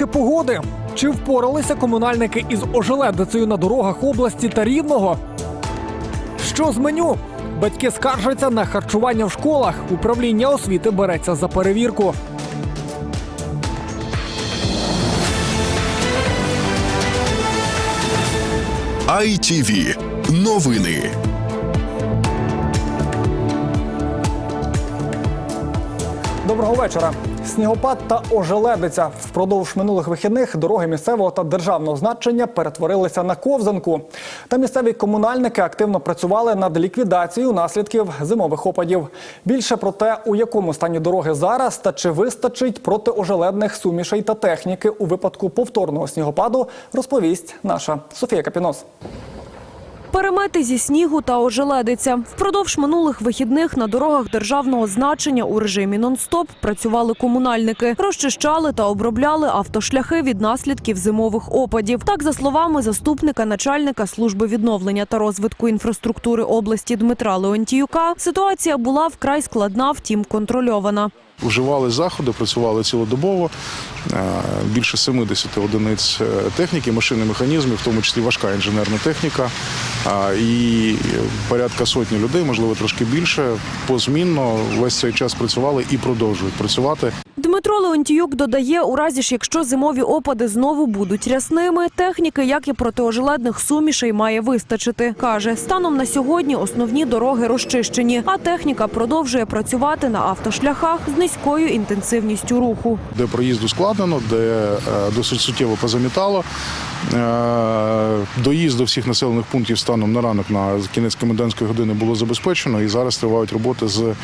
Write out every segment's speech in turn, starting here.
трохи погоди. Чи впоралися комунальники із ожеледицею на дорогах області та рівного? Що з меню? Батьки скаржаться на харчування в школах. Управління освіти береться за перевірку. ITV. Новини. Доброго вечора. Снігопад та ожеледиця. Впродовж минулих вихідних дороги місцевого та державного значення перетворилися на ковзанку. Та місцеві комунальники активно працювали над ліквідацією наслідків зимових опадів. Більше про те, у якому стані дороги зараз та чи вистачить протиожеледних сумішей та техніки у випадку повторного снігопаду, розповість наша Софія Капінос. Перемети зі снігу та ожеледиця. Впродовж минулих вихідних на дорогах державного значення у режимі нон-стоп працювали комунальники, розчищали та обробляли автошляхи від наслідків зимових опадів. Так, за словами заступника начальника служби відновлення та розвитку інфраструктури області Дмитра Леонтіюка, ситуація була вкрай складна, втім контрольована. Вживали заходи, працювали цілодобово. Е, Більше 70 одиниць е, техніки, машин і механізмів, в тому числі важка інженерна техніка. І порядка сотні людей, можливо, трошки більше, позмінно весь цей час працювали і продовжують працювати. Дмитро Леонтіюк додає, у разі ж, якщо зимові опади знову будуть рясними, техніки, як і протиожеледних сумішей, має вистачити. Каже, станом на сьогодні основні дороги розчищені, а техніка продовжує працювати на автошляхах з низькою інтенсивністю руху. де проїзду складено, де е, досить суттєво позамітало. Е, Доїзд до всіх населених пунктів станом на ранок на кінець комендантської години було забезпечено, і зараз тривають роботи з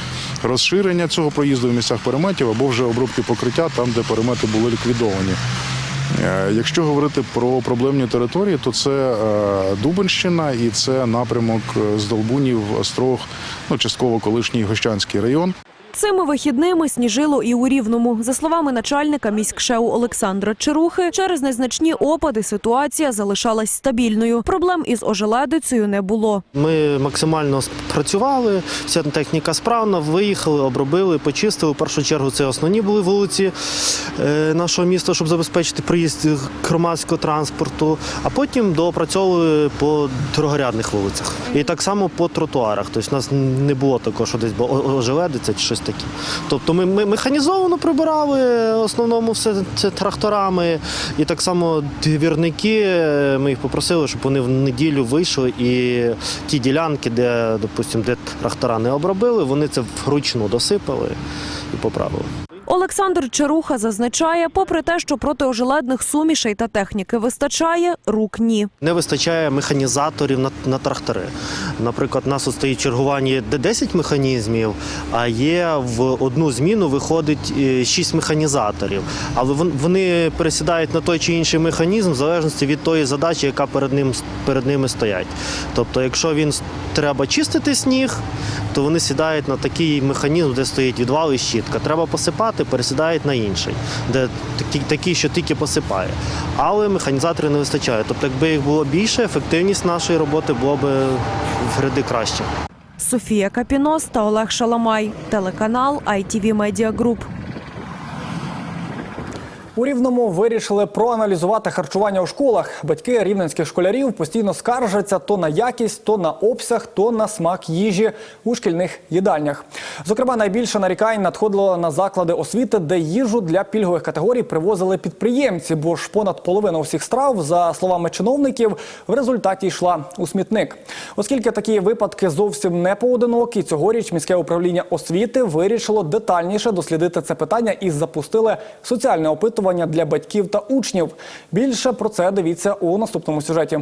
розширення цього проїзду в місцях переметів або вже обробки покриття там, де перемети були ліквідовані. Е, Якщо говорити про проблемні території, то це Дубенщина і це напрямок з Долбунів, Острог, ну частково колишній Гощанський район. Цими вихідними сніжило і у Рівному. За словами начальника міськшеу Олександра Чарухи, через незначні опади ситуація залишалась стабільною. Проблем із ожеледицею не було. Ми максимально працювали, вся техніка справна, виїхали, обробили, почистили. В першу чергу це основні були вулиці е, нашого міста, щоб забезпечити приїзд громадського транспорту, а потім доопрацьовували по дорогорядних вулицях. І так само по тротуарах. Тобто у нас не було такого, що десь ожеледиться чи щось таке. Тобто ми, ми механізовано прибирали, в основному все це тракторами. І так само двірники, е, ми їх попросили, щоб вони в неділю вийшли і ті ділянки, де, допустимо, де трактора не обробили, вони це вручну досипали і поправили. Олександр Чаруха зазначає, попри те, що протиожеледних сумішей та техніки вистачає, рук ні. Не вистачає механізаторів на, на трактори. Наприклад, у нас стоїть чергування де 10 механізмів, а є в одну зміну виходить 6 механізаторів. Але вони пересідають на той чи інший механізм в залежності від тої задачі, яка перед ним перед ними стоять. Тобто, якщо він треба чистити сніг, то вони сідають на такий механізм, де стоїть відвал і щітка. Треба посипати, пересідають на інший, де такі- що тільки посипає. Але механізаторів не вистачає. Тобто, якби їх було більше, ефективність нашої роботи була б в ряди краще. Софія Капінос та Олег Шаламай. Телеканал ITV Media Group. У Рівному вирішили проаналізувати харчування у школах. Батьки рівненських школярів постійно скаржаться то на якість, то на обсяг, то на смак їжі у шкільних їдальнях. Зокрема, найбільше нарікань надходило на заклади освіти, де їжу для пільгових категорій привозили підприємці, бо ж понад половина усіх страв, за словами чиновників, в результаті йшла у смітник. Оскільки такі випадки зовсім не поодинокі, цьогоріч міське управління освіти вирішило детальніше дослідити це питання і запустили соціальне опитування для батьків та учнів. Більше про це дивіться у наступному сюжеті.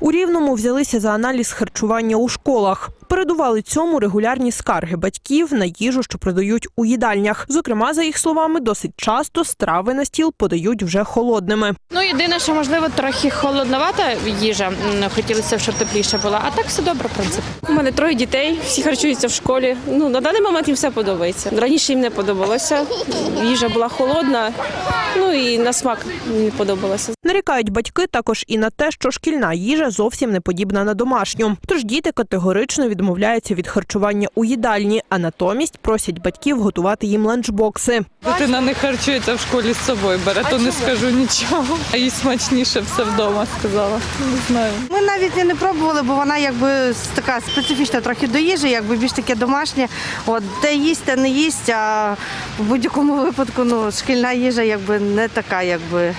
У Рівному взялися за аналіз харчування у школах. Передували цьому регулярні скарги батьків на їжу, що продають у їдальнях. Зокрема, за їх словами, досить часто страви на стіл подають вже холодними. Ну, єдине, що можливо трохи холодновата їжа. Хотілося б, щоб тепліше була. А так все добре, в принципі. У мене троє дітей, всі харчуються в школі. Ну на даний момент їм все подобається. Раніше їм не подобалося. Їжа була холодна, ну і на смак не подобалося. Нарікають батьки також і на те, що шкільна їжа зовсім не подібна на домашню. Тож діти категорично відмовляються від харчування у їдальні, а натомість просять батьків готувати їм ланчбокси. Дитина не харчується в школі з собою, бере, то не скажу нічого. А їй смачніше все вдома сказала. Не знаю. Ми навіть не пробували, бо вона якби така специфічна трохи до їжі, якби більш таке домашнє. От де їсть, те не їсть. А в будь-якому випадку ну, шкільна їжа якби не така, якби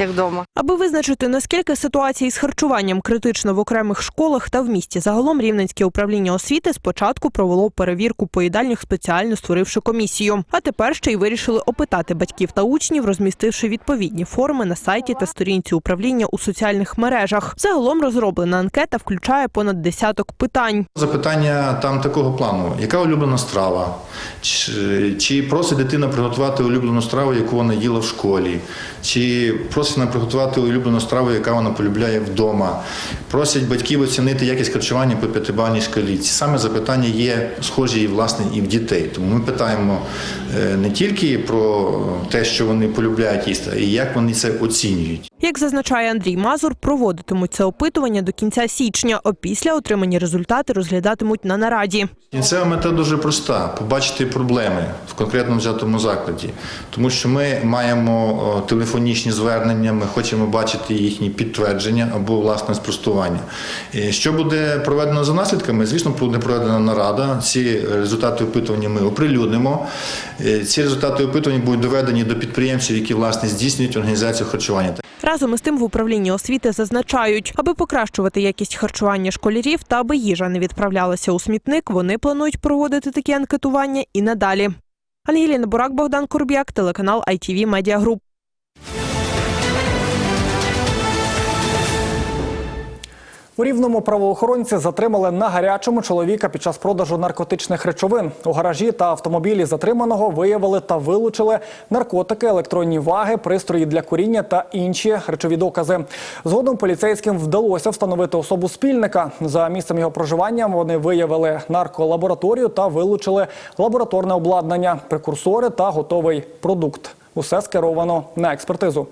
як вдома. Аби визначити, наскільки ситуація із харчуванням критична в окремих школах та в місті, загалом Рівненське управління освіти спочатку провело перевірку поїдальнях, спеціально створивши комісію. А тепер ще й вирішили опитати батьків та учнів, розмістивши відповідні форми на сайті та сторінці управління у соціальних мережах. Загалом розроблена анкета включає понад десяток питань. Запитання там такого плану: яка улюблена страва? Чи, чи просить дитина приготувати улюблену страву, яку вона їла в школі? Чи просить вона приготувати улюблену страву, яка вона полюбляє вдома? Просять батьків оцінити якість харчування по п'ятибальній шкалі. Ці саме запитання є схожі і власне і в дітей. Тому ми питаємо е, не тільки про те, що вони полюбляють їсти, а і як вони це оцінюють. Як зазначає Андрій Мазур, проводитимуть це опитування до кінця січня. Опісля отримані результати розглядатимуть на нараді. Кінцева мета дуже проста побачити проблеми в конкретно взятому закладі, тому що ми маємо телефонічні звернення, ми хочемо бачити їхні підтвердження або власне спростування. Що буде проведено за наслідками? Звісно, буде проведена нарада. Ці результати опитування ми оприлюднимо. Е, Ці результати опитування будуть доведені до підприємців, які власне здійснюють організацію харчування. Разом із тим в управлінні освіти зазначають, аби покращувати якість харчування школярів та аби їжа не відправлялася у смітник, вони планують проводити такі анкетування і надалі. Ангеліна Бурак, Богдан Курб'як, телеканал ITV Media Group. У рівному правоохоронці затримали на гарячому чоловіка під час продажу наркотичних речовин. У гаражі та автомобілі затриманого виявили та вилучили наркотики, електронні ваги, пристрої для куріння та інші речові докази. Згодом поліцейським вдалося встановити особу спільника. За місцем його проживання вони виявили нарколабораторію та вилучили лабораторне обладнання, прекурсори та готовий продукт. Усе скеровано на експертизу.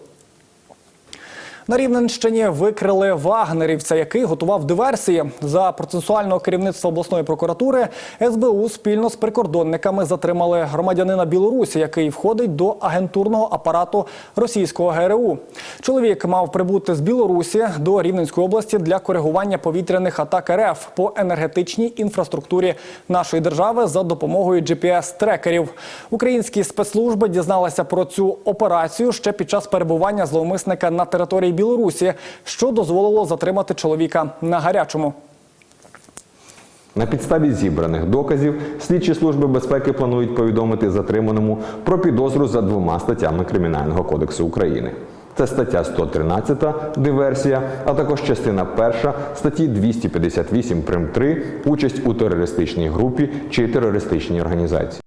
На Рівненщині викрили вагнерівця, який готував диверсії. За процесуального керівництва обласної прокуратури СБУ спільно з прикордонниками затримали громадянина Білорусі, який входить до агентурного апарату російського ГРУ. Чоловік мав прибути з Білорусі до Рівненської області для коригування повітряних атак РФ по енергетичній інфраструктурі нашої держави за допомогою GPS-трекерів. Українські спецслужби дізналися про цю операцію ще під час перебування зловмисника на території Білорусі, що дозволило затримати чоловіка на гарячому. На підставі зібраних доказів слідчі служби безпеки планують повідомити затриманому про підозру за двома статтями Кримінального кодексу України. Це стаття 113 диверсія, а також частина 1 статті 258 прим 3 участь у терористичній групі чи терористичній організації.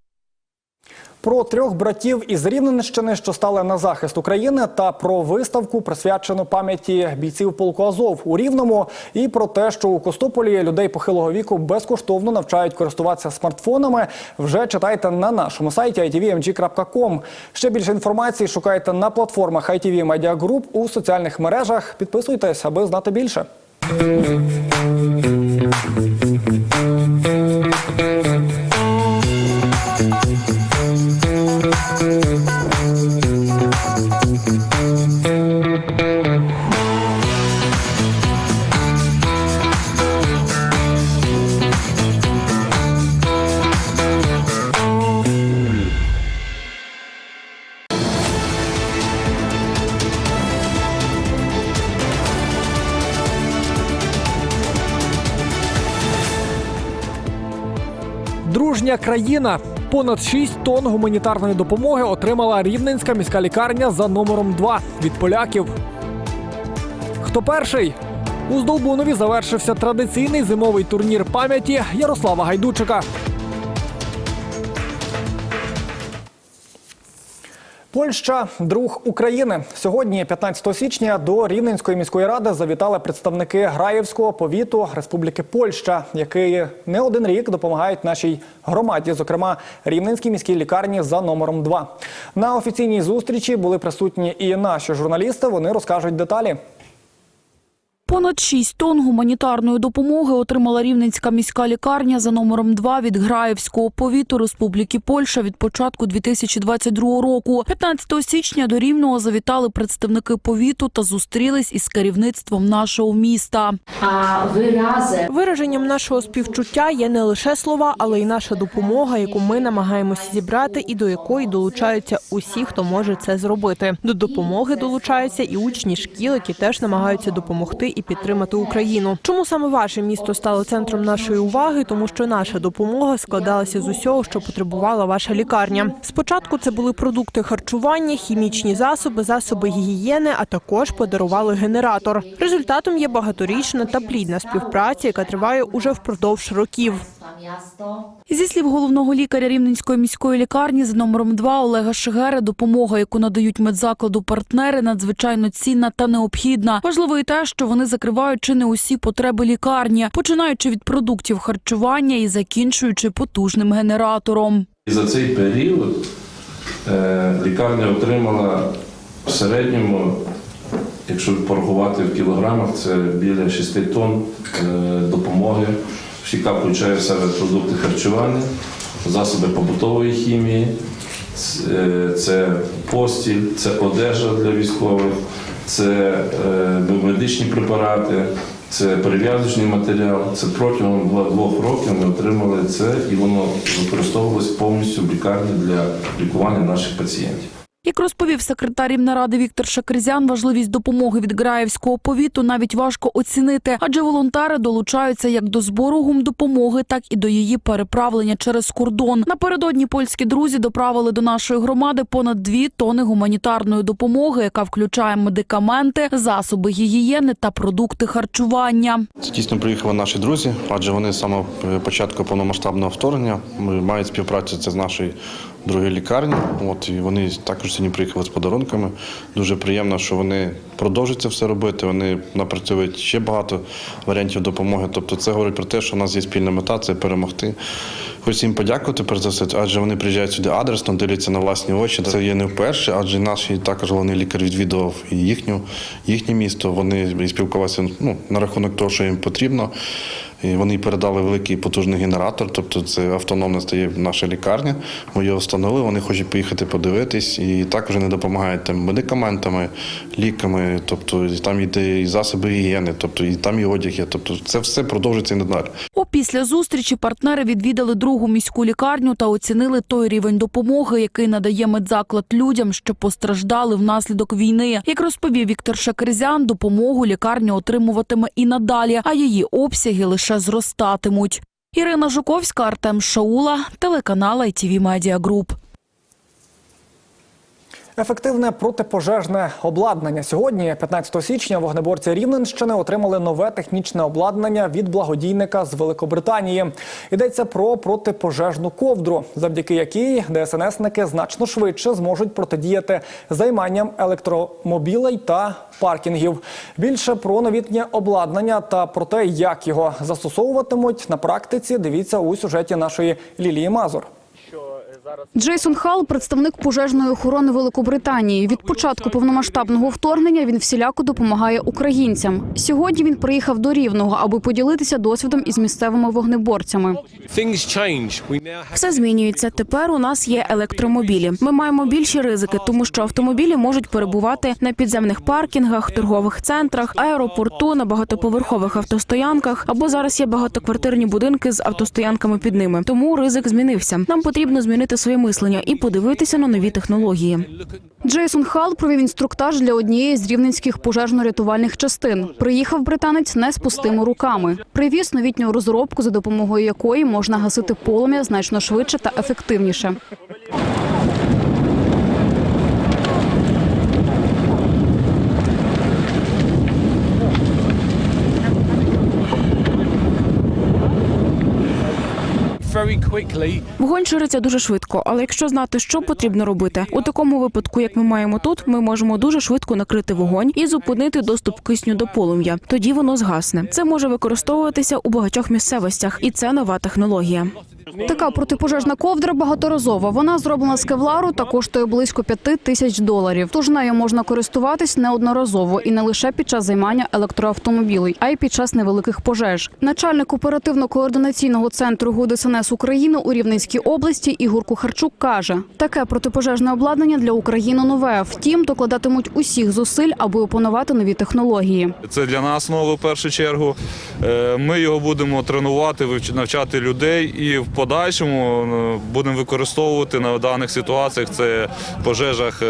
Про трьох братів із Рівненщини, що стали на захист України, та про виставку, присвячену пам'яті бійців полку Азов у Рівному, і про те, що у Костополі людей похилого віку безкоштовно навчають користуватися смартфонами. Вже читайте на нашому сайті itvmg.com. Ще більше інформації шукайте на платформах ITV Media Group у соціальних мережах. Підписуйтесь, аби знати більше. Дружня країна. Понад 6 тонн гуманітарної допомоги отримала Рівненська міська лікарня за номером 2 від поляків. Хто перший? У Здолбунові завершився традиційний зимовий турнір пам'яті Ярослава Гайдучика. Польща друг України. Сьогодні, 15 січня, до Рівненської міської ради завітали представники Граївського повіту Республіки Польща, які не один рік допомагають нашій громаді, зокрема Рівненській міській лікарні за номером 2. На офіційній зустрічі були присутні і наші журналісти. Вони розкажуть деталі. Понад 6 тонн гуманітарної допомоги отримала Рівненська міська лікарня за номером 2 від Граївського повіту Республіки Польща від початку 2022 року. 15 січня до Рівного завітали представники повіту та зустрілись із керівництвом нашого міста. Вираженням нашого співчуття є не лише слова, але й наша допомога, яку ми намагаємося зібрати, і до якої долучаються усі, хто може це зробити. До допомоги долучаються і учні шкіл, які теж намагаються допомогти і підтримати Україну. Чому саме ваше місто стало центром нашої уваги? Тому що наша допомога складалася з усього, що потребувала ваша лікарня. Спочатку це були продукти харчування, хімічні засоби, засоби гігієни, а також подарували генератор. Результатом є багаторічна та плідна співпраця, яка триває уже впродовж років. Зі слів головного лікаря Рівненської міської лікарні за номером 2 Олега Шигери, допомога, яку надають медзакладу партнери, надзвичайно цінна та необхідна. Важливо і те, що вони закривають чи не усі потреби лікарні, починаючи від продуктів харчування і закінчуючи потужним генератором. І за цей період е, лікарня отримала в середньому, якщо порахувати в кілограмах, це біля 6 тонн е, допомоги, яка включає в себе продукти харчування, засоби побутової хімії, е, це постіль, це одежа для військових, це е, медичні препарати. Це перев'язочний матеріал. Це протягом двох років ми отримали це, і воно використовувалось повністю в лікарні для лікування наших пацієнтів. Як розповів секретар Рівнеради Віктор Шакризян, важливість допомоги від Граївського повіту навіть важко оцінити, адже волонтери долучаються як до збору гумдопомоги, так і до її переправлення через кордон. Напередодні польські друзі доправили до нашої громади понад дві тони гуманітарної допомоги, яка включає медикаменти, засоби гігієни та продукти харчування. Це дійсно приїхали наші друзі, адже вони самого початку повномасштабного вторгнення мають співпрацю з нашою другою лікарні. От і вони також сьогодні приїхали з подарунками. Дуже приємно, що вони продовжують це все робити. Вони напрацьовують ще багато варіантів допомоги. Тобто, це говорить про те, що у нас є спільна мета це перемогти. Хочу їм подякувати перш за все, адже вони приїжджають сюди адресно, дивляться на власні очі. Це є не вперше, адже наш також головний лікар відвідував і їхню, їхнє місто. Вони спілкувалися ну, на рахунок того, що їм потрібно. І вони передали великий потужний генератор, тобто це автономна стає наша лікарня. Ми його встановили, вони хочуть поїхати подивитись, і також вони допомагають там медикаментами, ліками, тобто там йде і засоби гігієни, тобто і там і одяг є. Тобто це все продовжується і надалі. Опісля зустрічі партнери відвідали другу міську лікарню та оцінили той рівень допомоги, який надає медзаклад людям, що постраждали внаслідок війни. Як розповів Віктор Шакерзян, допомогу лікарня отримуватиме і надалі, а її обсяги лише зростатимуть. Ірина Жуковська, Артем Шаула, телеканал ITV Media Group. Ефективне протипожежне обладнання. Сьогодні, 15 січня, вогнеборці Рівненщини отримали нове технічне обладнання від благодійника з Великобританії. Йдеться про протипожежну ковдру, завдяки якій ДСНСники значно швидше зможуть протидіяти займанням електромобілей та паркінгів. Більше про новітнє обладнання та про те, як його застосовуватимуть на практиці. Дивіться у сюжеті нашої Лілії Мазур. Джейсон Халл – представник пожежної охорони Великобританії. Від початку повномасштабного вторгнення він всіляко допомагає українцям. Сьогодні він приїхав до Рівного, аби поділитися досвідом із місцевими вогнеборцями. Все змінюється. Тепер у нас є електромобілі. Ми маємо більші ризики, тому що автомобілі можуть перебувати на підземних паркінгах, торгових центрах, аеропорту, на багатоповерхових автостоянках або зараз є багатоквартирні будинки з автостоянками під ними. Тому ризик змінився. Нам потрібно змінити своє мислення і подивитися на нові технології. Джейсон Хал провів інструктаж для однієї з рівненських пожежно-рятувальних частин. Приїхав британець не з пустими руками. Привіз новітню розробку, за допомогою якої можна гасити полум'я значно швидше та ефективніше. Вогонь шириться дуже швидко, але якщо знати, що потрібно робити, у такому випадку, як ми маємо тут, ми можемо дуже швидко накрити вогонь і зупинити доступ кисню до полум'я. Тоді воно згасне. Це може використовуватися у багатьох місцевостях, і це нова технологія. Така протипожежна ковдра багаторазова. Вона зроблена з кевлару та коштує близько п'яти тисяч доларів. Тож нею можна користуватись неодноразово і не лише під час займання електроавтомобілей, а й під час невеликих пожеж. Начальник оперативно-координаційного центру ГУ ДСНС України у Рівненській області Ігор Кухарчук каже: таке протипожежне обладнання для України нове. Втім, докладатимуть усіх зусиль, аби опанувати нові технології. Це для нас нове в першу чергу. Е, Ми його будемо тренувати, навчати людей і в подальшому е, будемо використовувати на даних ситуаціях. Це пожежах е,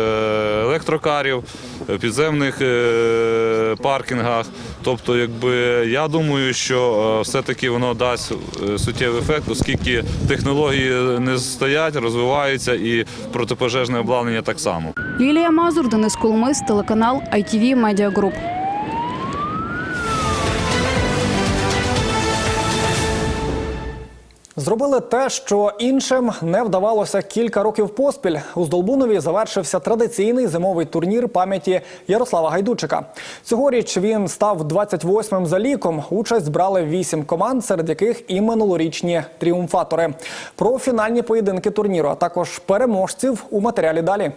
електрокарів, е, підземних паркінгах. Тобто, якби я думаю, що все-таки воно дасть суттєвий ефект, оскільки технології не стоять, розвиваються і протипожежне обладнання так само. Лілія Мазур, Денис Коломис, телеканал ITV Media Group. Зробили те, що іншим не вдавалося кілька років поспіль. У Здолбунові завершився традиційний зимовий турнір пам'яті Ярослава Гайдучика. Цьогоріч він став 28-м за ліком. Участь брали вісім команд, серед яких і минулорічні тріумфатори. Про фінальні поєдинки турніру, а також переможців у матеріалі далі.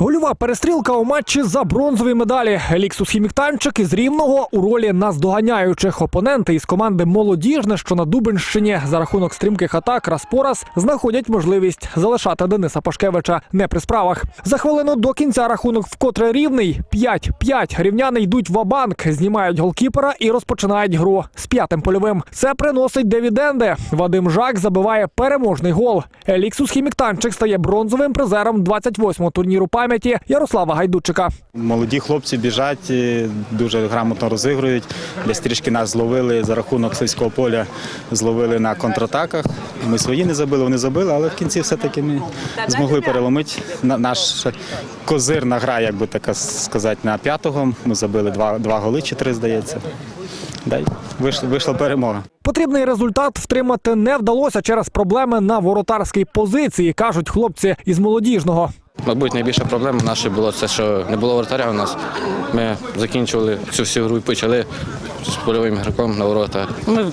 Гольова перестрілка у матчі за бронзові медалі. Еліксус Хіміктанчик із Рівного у ролі наздоганяючих опоненти із команди Молодіжне, що на Дубинщині за рахунок стрімких атак раз по раз знаходять можливість залишати Дениса Пашкевича не при справах. За хвилину до кінця рахунок вкотре рівний 5-5. Рівняни йдуть в абанк, знімають голкіпера і розпочинають гру з п'ятим польовим. Це приносить дивіденди. Вадим Жак забиває переможний гол. Еліксус Хіміктанчик стає бронзовим призером 28-го турніру пам'яті Ярослава Гайдучика. Молоді хлопці біжать, е, дуже грамотно розігрують. Десь трішки нас зловили за рахунок сільського поля, зловили на контратаках. Ми свої не забили, вони забили, але в кінці все-таки ми змогли переломити. На- Наш козирна гра, як би так сказати, на п'ятого. Ми забили два, два голи чи три, здається. Да, й вийшла, вийшла перемога. Потрібний результат втримати не вдалося через проблеми на воротарській позиції, кажуть хлопці із молодіжного. Мабуть, найбільша проблема наша була це, що не було воротаря у нас. Ми закінчували цю всю гру і почали з польовим ігроком на ворота. Ми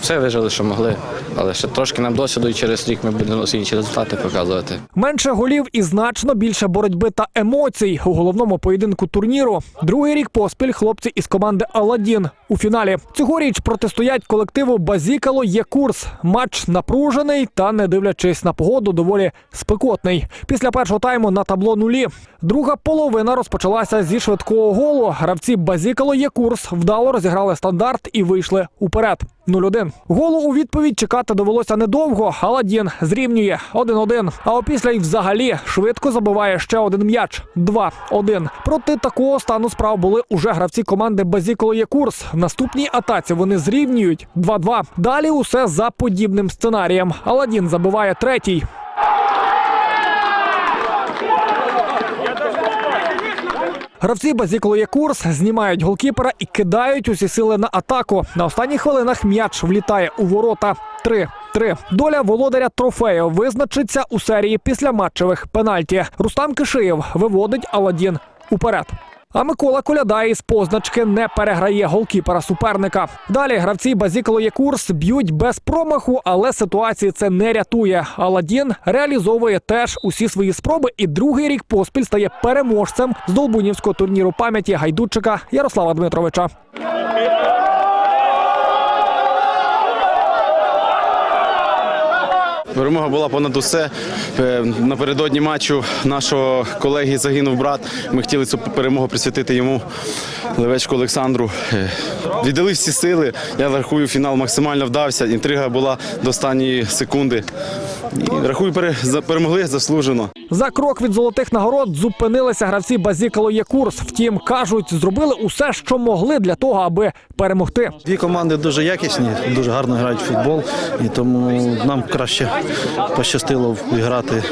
все вижили, що могли, але ще трошки нам досвіду і через рік ми будемо інші результати показувати. Менше голів і значно більше боротьби та емоцій у головному поєдинку турніру. Другий рік поспіль хлопці із команди Аладдін у фіналі. Цьогоріч протистоять колективу Базікало є курс. Матч напружений та, не дивлячись на погоду, доволі спекотний. Після першого тайму на табло нулі. Друга половина розпочалася зі швидкого голу. Гравці Базікало є курс вдало розіграли стандарт і вийшли уперед. 0-1. Голу у відповідь чекати довелося недовго. Аладдін зрівнює 1-1. А опісля й взагалі швидко забиває ще один м'яч 2-1. Проти такого стану справ були уже гравці команди Базіколо є курс. В наступній атаці вони зрівнюють 2-2. Далі усе за подібним сценарієм. Аладдін забиває третій. Гравці Базіколо курс, знімають голкіпера і кидають усі сили на атаку. На останніх хвилинах м'яч влітає у ворота. 3-3. Доля володаря трофею визначиться у серії післяматчевих пенальті. Рустам Кишиєв виводить Аладдін уперед. А Микола Коляда із позначки не переграє голкіпера суперника. Далі гравці базіколоє курс б'ють без промаху, але ситуації це не рятує. Аладін реалізовує теж усі свої спроби і другий рік поспіль стає переможцем з Долбунівського турніру пам'яті гайдучика Ярослава Дмитровича. Перемога була понад усе. Е, Напередодні матчу нашого колеги загинув брат. Ми хотіли цю перемогу присвятити йому Левечку Олександру. Е, Віддали всі сили. Я рахую, фінал максимально вдався. Інтрига була до останньої секунди. І рахую, пере- перемогли заслужено. За крок від золотих нагород зупинилися гравці Базікало є курс. Втім, кажуть, зробили усе, що могли для того, аби перемогти. Дві команди дуже якісні, дуже гарно грають в футбол, і тому нам краще пощастило грати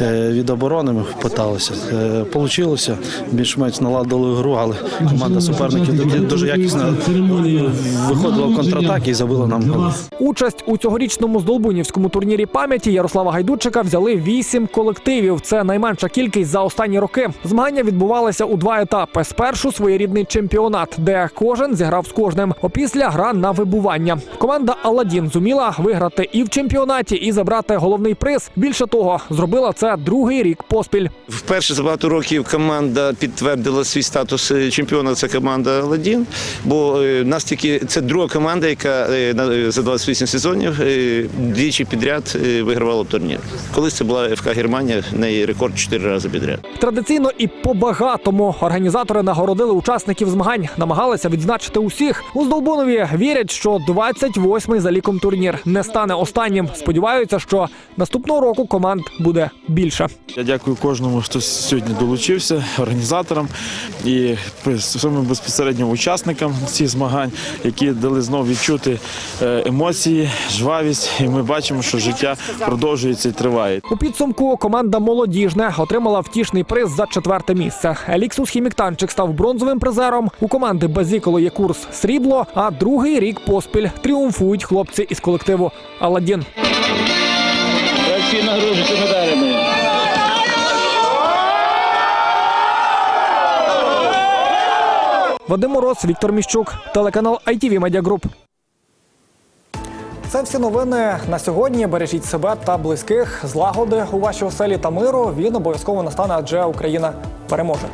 е, від оборони. Ми питалися. Е, Получилося, більш-менш наладили гру, але команда суперників дуже якісно виходила в контратаки і забила нам гол. Участь у цьогорічному здолбунівському турнірі пам'яті Ярослава Гайдучика взяли вісім колективів. Це найменша кількість за останні роки. Змагання відбувалися у два етапи. Спершу своєрідний чемпіонат, де кожен зіграв з кожним. Опісля гра на вибування. Команда Аладдін зуміла виграти і в чемпіонаті, і забрати головний приз. Більше того, зробила це другий рік поспіль. Вперше за багато років команда підтвердила свій статус е, чемпіона. Це команда Ладін. Бо е, нас тільки це друга команда, яка е, за 28 сезонів двічі підряд вигравала турнір. Колись це була ФК Германія, в неї рекорд 4 рази підряд. Традиційно і по багатому організатори нагородили учасників змагань, намагалися відзначити усіх. У Здолбунові вірять, що 28-й за ліком турнір не стане останнім. Сподіваються, що наступного року команд буде більше. Я дякую кожному, хто сьогодні долучився, організаторам і самим безпосередньо учасникам цих змагань, які дали знову відчути е, емоції, жвавість. І ми бачимо, що життя продовжується і триває. У підсумку команда молодіжне отримала втішний приз за четверте місце. Еліксус Хіміктанчик став бронзовим призером. У команди Базіколо є курс срібло. А другий рік поспіль тріумфують хлопці із колективу Аладдін. Всі нагружуються медалями. Вадим Мороз, Віктор Міщук, телеканал ITV Media Group. Це всі новини на сьогодні. Бережіть себе та близьких. Злагоди у вашій оселі та миру. Він обов'язково настане, адже Україна переможе.